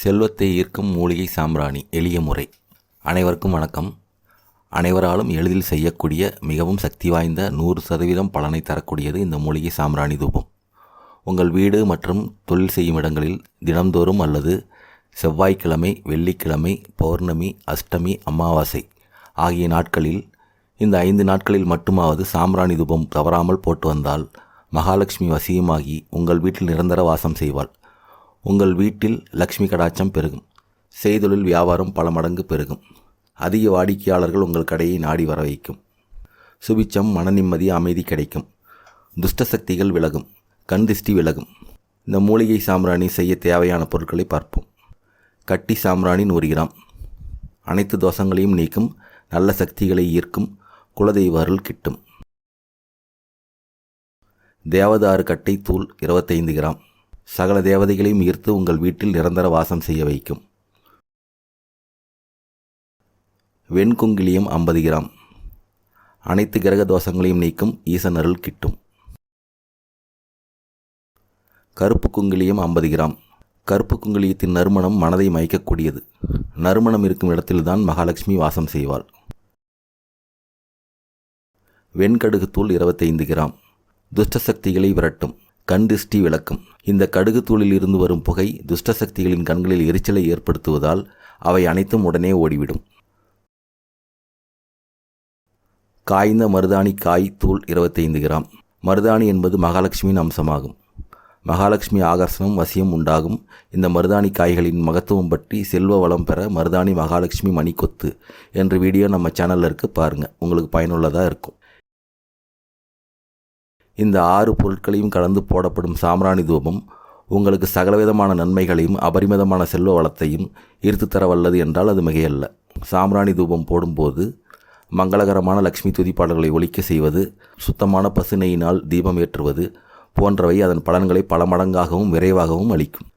செல்வத்தை ஈர்க்கும் மூலிகை சாம்பிராணி எளிய முறை. அனைவருக்கும் வணக்கம். அனைவராலும் எளிதில் செய்யக்கூடிய மிகவும் சக்தி வாய்ந்த நூறு சதவீதம் பலனை தரக்கூடியது இந்த மூலிகை சாம்பிராணி தூபம். உங்கள் வீடு மற்றும் தொழில் செய்யும் இடங்களில் தினம்தோறும் அல்லது செவ்வாய்க்கிழமை வெள்ளிக்கிழமை பௌர்ணமி அஷ்டமி அமாவாசை ஆகிய நாட்களில் இந்த ஐந்து நாட்களில் மட்டுமாவது சாம்பிராணி தூபம் தவறாமல் போட்டு வந்தால் மகாலட்சுமி வசியமாகி உங்கள் வீட்டில் நிரந்தர வாசம் செய்வாள். உங்கள் வீட்டில் லக்ஷ்மி கடாச்சம் பெருகும். செய்தொழில் வியாபாரம் பல மடங்கு பெருகும். அதிக வாடிக்கையாளர்கள் உங்கள் கடையை நாடி வர வைக்கும். சுபிச்சம் மன நிம்மதி அமைதி கிடைக்கும். துஷ்ட சக்திகள் விலகும். கண் திஷ்டி விலகும். இந்த மூலிகை சாம்பிராணி செய்ய தேவையான பொருட்களை பார்ப்போம். கட்டி சாம்பிராணி நூறு கிராம். அனைத்து தோஷங்களையும் நீக்கும் நல்ல சக்திகளை ஈர்க்கும் குலதெய்வ அருள் கிட்டும். தேவதாறு கட்டை தூள் இருபத்தைந்து கிராம். சகல தேவதைகளையும் ஈர்த்து உங்கள் வீட்டில் நிரந்தர வாசம் செய்ய வைக்கும். வெண்குங்கிலியம் ஐம்பது கிராம். அனைத்து கிரக தோஷங்களையும் நீக்கும் ஈசன் அருள் கிட்டும். கருப்பு குங்கிலியம் ஐம்பது கிராம். கருப்பு குங்கிலியத்தின் நறுமணம் மனதை மயக்கக்கூடியது. நறுமணம் இருக்கும் இடத்தில்தான் மகாலட்சுமி வாசம் செய்வாள். வெண்கடுகு தூள் இருபத்தைந்து கிராம். துஷ்ட சக்திகளை விரட்டும். கண் திருஷ்டி விளக்கும். இந்த கடுகு தூளில் இருந்து வரும் புகை துஷ்ட சக்திகளின் கண்களில் எரிச்சலை ஏற்படுத்துவதால் அவை அனைத்தும் உடனே ஓடிவிடும். காய்ந்த மருதாணி காய் தூள் இருபத்தைந்து கிராம். மருதாணி என்பது மகாலட்சுமியின் அம்சமாகும். மகாலட்சுமி ஆகர்ஷணம் வசியம் உண்டாகும். இந்த மருதாணி காய்களின் மகத்துவம் பற்றி செல்வ வளம் பெற மருதாணி மகாலட்சுமி மணிக்கொத்து என்ற வீடியோ நம்ம சேனலில் இருக்குது பாருங்கள் உங்களுக்கு பயனுள்ளதாக இருக்கும். இந்த ஆறு பொருட்களையும் கலந்து போடப்படும் சாம்ராணி தூபம் உங்களுக்கு சகலவிதமான நன்மைகளையும் அபரிமிதமான செல்வ வளத்தையும் ஈர்த்து தர வல்லது என்றால் அது மிகையல்ல. சாம்ராணி தூபம் போடும்போது மங்களகரமான லக்ஷ்மி துதிப்பாடல்களை ஒழிக்க செய்வது சுத்தமான பசுனையினால் தீபம் ஏற்றுவது போன்றவை அதன் பலன்களை பல மடங்காகவும் விரைவாகவும் அளிக்கும்.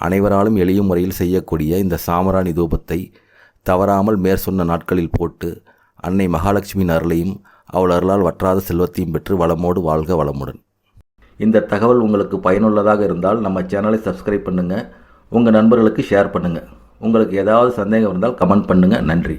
அனைவராலும் எளிய முறையில் செய்யக்கூடிய இந்த சாமராணி தூபத்தை தவறாமல் மேற்சொன்ன நாட்களில் போட்டு அன்னை மகாலட்சுமியின் அருளையும் அவள் அருளால் வற்றாத செல்வத்தையும் பெற்று வளமோடு வாழ்க வளமுடன். இந்த தகவல் உங்களுக்கு பயனுள்ளதாக இருந்தால் நம்ம சேனலை சப்ஸ்கிரைப் பண்ணுங்கள் உங்கள் நண்பர்களுக்கு ஷேர் பண்ணுங்கள் உங்களுக்கு ஏதாவது சந்தேகம் இருந்தால் கமெண்ட் பண்ணுங்கள் நன்றி.